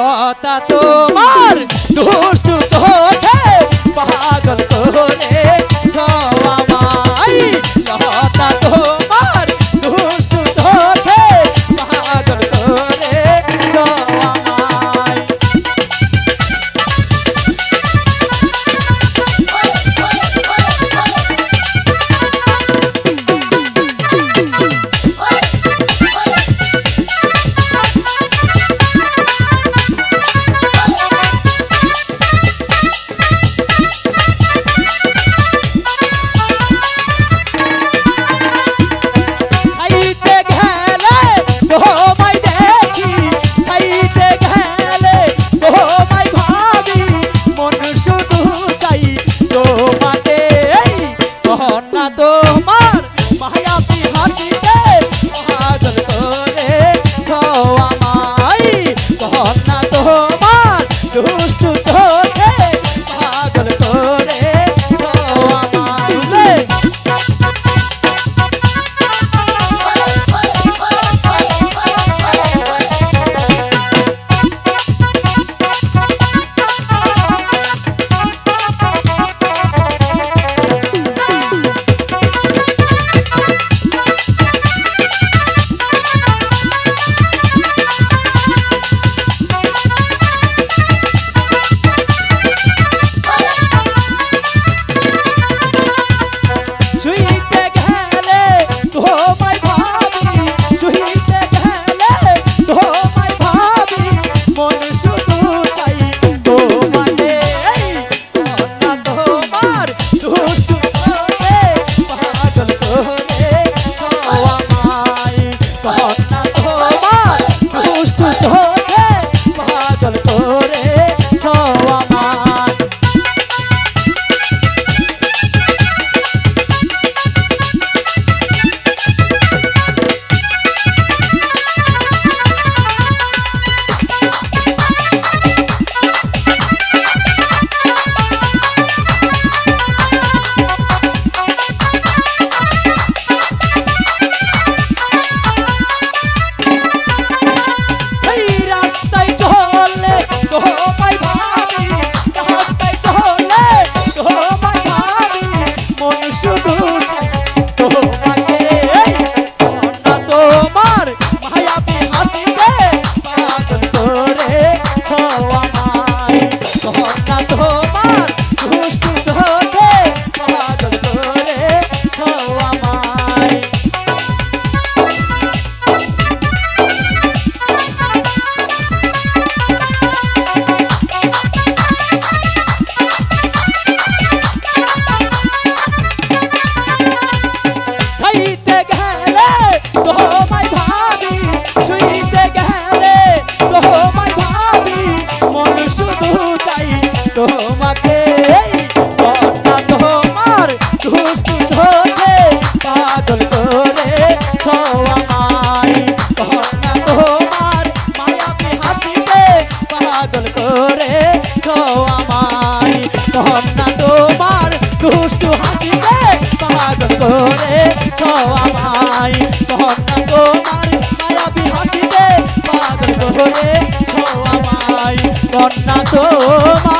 লতা তোমার দুষ্টু চোখে পাগল করে ছ Who's to Oh পাগল করে? তো আমার কন্যা তোমার দুষ্টু হাসিতে পাগল করে? তো আমার কন্যা তোমার মারাবি হাসিতে পাগল করে? তো আমার তোমার